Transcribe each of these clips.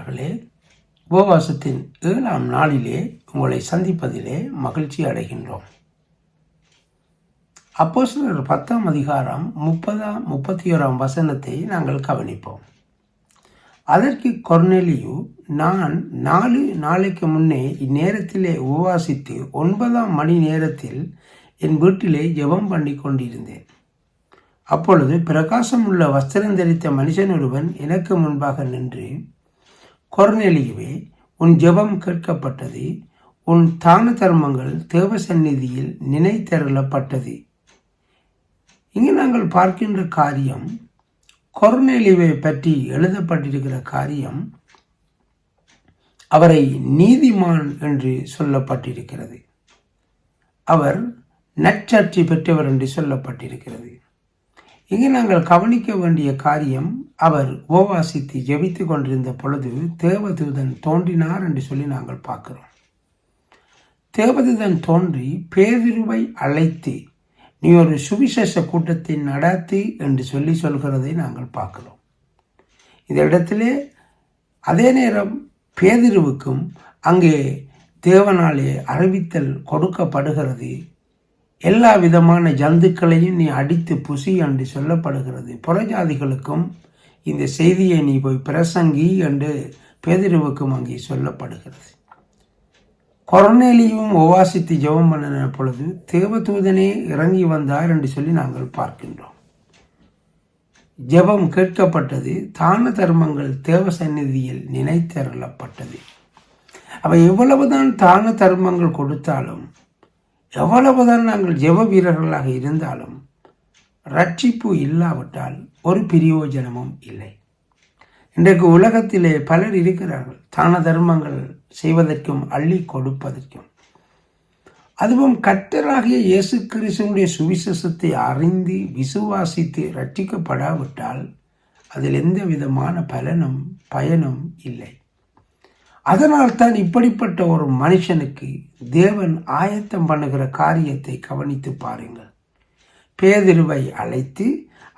பிரியமானவர்களே உபவாசத்தின் ஏழாம் நாளிலே உங்களை சந்திப்பதிலே மகிழ்ச்சி அடைகின்றோம். அப்போஸ்தலர் பத்தாம் அதிகாரம் முப்பதாம் முப்பத்தி ஓராம் வசனத்தை நாங்கள் கவனிப்போம். அதற்கு கொர்னெலியு நான் நாலு நாளைக்கு முன்னே இந்நேரத்திலே உபவாசித்து ஒன்பதாம் மணி நேரத்தில் என் வீட்டிலே ஜெபம் பண்ணி கொண்டிருந்தேன். அப்பொழுது பிரகாசம் உள்ள வஸ்திரம் தரித்த மனுஷன் ஒருவன் எனக்கு முன்பாக நின்று கொர்நெலியுவே உன் ஜெபம் கேட்கப்பட்டது உன் தான தர்மங்கள் தேவ சந்நிதியில் நினைத்தருளப்பட்டது. இங்கு நாங்கள் பார்க்கின்ற காரியம் கொர்நெலிவை பற்றி எழுதப்பட்டிருக்கிற காரியம் அவரை நீதிமான் என்று சொல்லப்பட்டிருக்கிறது. அவர் நற்சாட்சி பெற்றவர் என்று சொல்லப்பட்டிருக்கிறது. இங்கு நாங்கள் கவனிக்க வேண்டிய காரியம் அவர் ஓவாசித்து ஜெபித்து கொண்டிருந்த பொழுது தேவதூதன் தோன்றினார் என்று சொல்லி நாங்கள் பார்க்கிறோம். தேவதூதன் தோன்றி பேதிருவை அழைத்து நீ ஒரு சுவிசேஷ கூட்டத்தை நடத்தி என்று சொல்லி சொல்கிறதை நாங்கள் பார்க்கிறோம். இந்த இடத்திலே அதே நேரம் பேதிருவுக்கும் அங்கே தேவனாலே அறிவித்தல் கொடுக்கப்படுகிறது. எல்லா விதமான ஜந்துக்களையும் நீ அடித்து புசி என்று சொல்லப்படுகிறது. புறஜாதிகளுக்கும் இந்த செய்தியை நீ போய் பிரசங்கி என்று பேதிருவுக்கும் அங்கே சொல்லப்படுகிறது. கொரோனேலியும் உவாசித்து ஜெபம் பண்ணின பொழுது தேவதூதனே இறங்கி வந்தார் என்று சொல்லி நாங்கள் பார்க்கின்றோம். ஜெபம் கேட்கப்பட்டது. தான தர்மங்கள் தேவ சந்நிதியில் நினைத்தருளப்பட்டது. அவை எவ்வளவுதான் தான தர்மங்கள் கொடுத்தாலும் எவ்வளவுதான் நாங்கள் ஜெப வீரர்களாக இருந்தாலும் ரட்சிப்பு இல்லாவிட்டால் ஒரு பிரயோஜனமும் இல்லை. இன்றைக்கு உலகத்திலே பலர் இருக்கிறார்கள். தான தர்மங்கள் செய்வதற்கும் அள்ளி கொடுப்பதற்கும். அதுவும் கத்தராகிய இயேசு கிறிஸ்துவனுடைய சுவிசேஷத்தை அறிந்து விசுவாசித்து ரட்சிக்கப்படாவிட்டால் அதில் எந்த விதமான பலனும் பயனும் இல்லை. அதனால் தான் இப்படிப்பட்ட ஒரு மனுஷனுக்கு தேவன் ஆயத்தம் பண்ணுகிற காரியத்தை கவனித்து பாருங்கள். பேதிருவை அழைத்து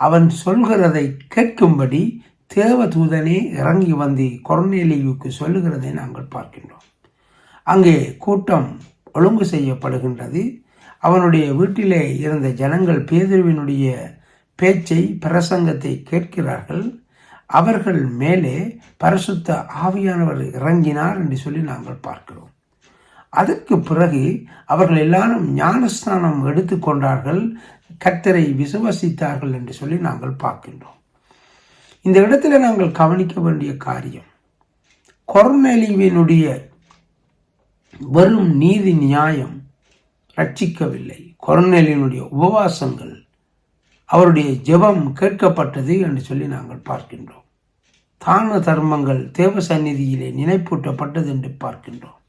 அவன் சொல்கிறதை கேட்கும்படி தேவதூதனே இறங்கி வந்து கொரோனேலியுக்கு சொல்லுகிறதை நாங்கள் பார்க்கின்றோம். அங்கே கூட்டம் ஒழுங்கு செய்யப்படுகின்றது. அவனுடைய வீட்டிலே இருந்த ஜனங்கள் பேதிருவினுடைய பேச்சை பிரசங்கத்தை கேட்கிறார்கள். அவர்கள் மேலே பரிசுத்த ஆவியானவர் இறங்கினார் என்று சொல்லி நாங்கள் பார்க்கிறோம். அதற்கு பிறகு அவர்கள் எல்லாரும் ஞானஸ்தானம் எடுத்துக்கொண்டார்கள் கத்தரை விசுவசித்தார்கள் என்று சொல்லி நாங்கள் பார்க்கின்றோம். இந்த இடத்துல நாங்கள் கவனிக்க வேண்டிய காரியம் கொரோனலிவினுடைய வெறும் நீதி நியாயம் ரட்சிக்கவில்லை. கொரோனலினுடைய உபவாசங்கள் அவருடைய ஜெபம் கேட்கப்பட்டது என்று சொல்லி நாங்கள் பார்க்கின்றோம். தான தர்மங்கள் தேவ சந்நிதியிலே நினைப்பூட்டப்பட்டது என்று பார்க்கின்றோம்.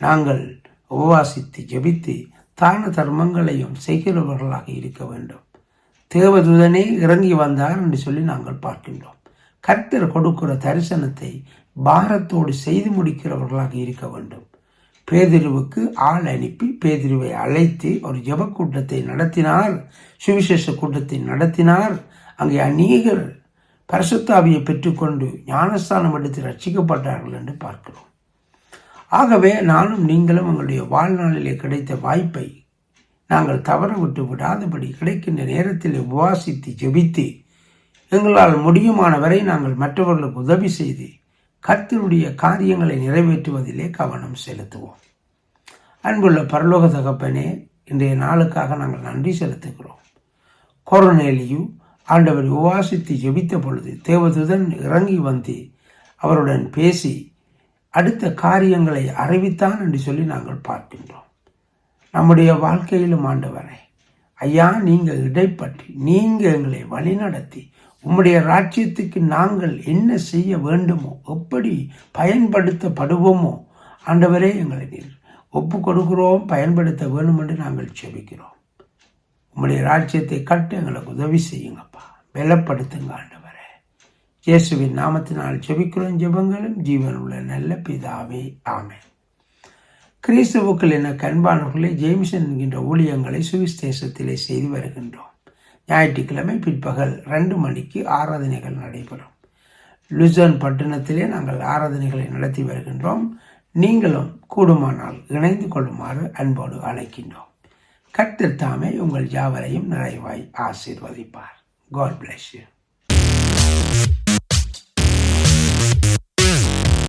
நாங்கள் உபவாசித்து ஜெபித்து தான தர்மங்களையும் செய்கிறவர்களாக இருக்க வேண்டும். தேவதூதனே இறங்கி வந்தார் என்று சொல்லி நாங்கள் பார்க்கின்றோம். கர்த்தர் கொடுக்கிற தரிசனத்தை பாரத்தோடு செய்து முடிக்கிறவர்களாக இருக்க வேண்டும். பேதிருவுக்கு ஆள் அனுப்பி பேதிருவை அழைத்து ஒரு ஜப கூட்டத்தை நடத்தினார். சுவிசேஷ கூட்டத்தை நடத்தினார். அங்கே அநேகர் பரசுத்தாவியை பெற்றுக்கொண்டு ஞானஸ்தானம் எடுத்து ரட்சிக்கப்பட்டார்கள் என்று பார்க்கிறோம். ஆகவே நானும் நீங்களும் எங்களுடைய வாழ்நாளிலே கிடைத்த வாய்ப்பை நாங்கள் தவற விட்டு விடாதபடி கிடைக்கின்ற நேரத்தில் உபவாசித்து ஜெபித்து எங்களால் முடியுமானவரை நாங்கள் மற்றவர்களுக்கு உதவி செய்து கர்த்தருடைய காரியங்களை நிறைவேற்றுவதிலே கவனம் செலுத்துவோம். அன்புள்ள பரலோக தகப்பனே இன்றைய நாளுக்காக நாங்கள் நன்றி செலுத்துகிறோம். கொரோனேலியும் ஆண்டவர் உபாசித்து ஜெபித்த பொழுது தேவதுதன் இறங்கி வந்து அவருடன் பேசி அடுத்த காரியங்களை அறிவித்தான் என்று சொல்லி நாங்கள் பார்க்கின்றோம். நம்முடைய வாழ்க்கையிலும் ஆண்டவரை ஐயா நீங்கள் இடைப்பற்றி நீங்கள் எங்களை வழிநடத்தி உம்முடைய ராஜ்யத்துக்கு நாங்கள் என்ன செய்ய வேண்டுமோ எப்படி பயன்படுத்தப்படுவோமோ ஆண்டவரே எங்களை நீர் ஒப்பு கொடுக்கிறோம் பயன்படுத்த வேண்டும் என்று நாங்கள் செபிக்கிறோம். உம்முடைய ராஜ்யத்தை கட்டு எங்களுக்கு உதவி செய்யுங்கப்பா. பலப்படுத்துங்க ஆண்டவரே. இயேசுவின் நாமத்தினால் செபிக்கிறோம் ஜெபங்களும் ஜீவன் உள்ள நல்ல பிதாவே ஆமே கிறிஸ்துவுக்கள் என கண்பானவர்களை ஜேம்சன் என்கின்ற ஊழியங்களை சுவிஸ் செய்து வருகின்றோம். ஞாயிற்றுக்கிழமை பிற்பகல் ரெண்டு மணிக்கு ஆராதனைகள் நடைபெறும். லுசன் பட்டணத்திலே நாங்கள் ஆராதனைகளை நடத்தி வருகின்றோம். நீங்களும் கூடுமானால் இணைந்து கொள்ளுமாறு அன்போடு அழைக்கின்றோம். கர்த்தர் தாமே உங்கள் யாவரையும் நிறைவாய் ஆசீர்வதிப்பார். God bless you